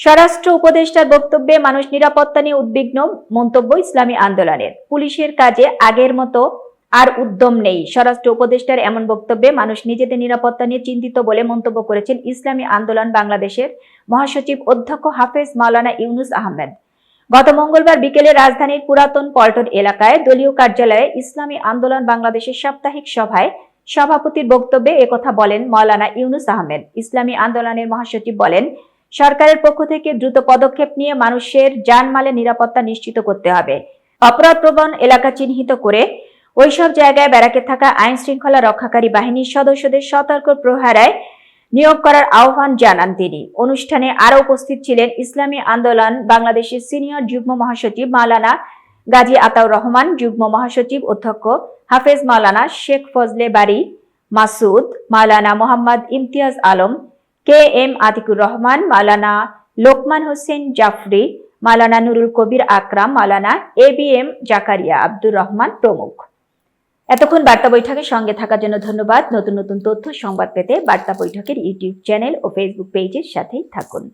স্বরাষ্ট্র উপদেষ্টার বক্তব্যে মানুষ নিরাপত্তা নিয়ে উদ্বিগ্ন, মন্তব্য ইসলামী আন্দোলনের। পুলিশের কাজে আগের মতো আর উদ্যম নেই। স্বরাষ্ট্র উপদেষ্টার এমন বক্তব্যে মানুষ নিজেদের নিরাপত্তা নিয়ে চিন্তিত বলে মন্তব্য করেছেন ইসলামী আন্দোলন বাংলাদেশের মহাসচিব অধ্যক্ষ হাফেজ মাওলানা ইউনুস আহমেদ। গত মঙ্গলবার বিকেলে রাজধানীর পুরাতন পল্টন এলাকায় দলীয় কার্যালয়ে ইসলামী আন্দোলন বাংলাদেশের সাপ্তাহিক সভায় সভাপতির বক্তব্যে একথা বলেন মাওলানা ইউনুস আহমেদ। ইসলামী আন্দোলনের মহাসচিব বলেন সরকারের পক্ষ থেকে দ্রুত পদক্ষেপ নিয়ে মানুষের জানমালের নিরাপত্তা নিশ্চিত করতে হবে। অপরাধপ্রবণ এলাকা চিহ্নিত করে ওইসব জায়গায় ব্যারাকে থাকা আইন শৃঙ্খলা রক্ষাকারী বাহিনীর সদস্যদের সতর্ক প্রহারায় নিয়োগ করার আহ্বান জানান তিনি। অনুষ্ঠানে আরও উপস্থিত ছিলেন ইসলামী আন্দোলন বাংলাদেশের সিনিয়র যুগ্ম মহাসচিব মালানা গাজী আতাউর রহমান, যুগ্ম মহাসচিব অধ্যক্ষ হাফেজ Maulana Sheikh Fazle Bari Masud, Maulana Mohammad Imtiaz Alam K M Atiqur Rahman, Maulana Lokman Hossain Jafri, Maulana Nurul Kabir Akram, Maulana A B M Zakaria Abdur Rahman প্রমুখ। এতক্ষণ বার্তা বৈঠকের সঙ্গে থাকার জন্য ধন্যবাদ। নতুন নতুন তথ্য, সংবাদ পেতে বার্তা বৈঠকের ইউটিউব চ্যানেল ও ফেসবুক পেজের সাথেই থাকুন।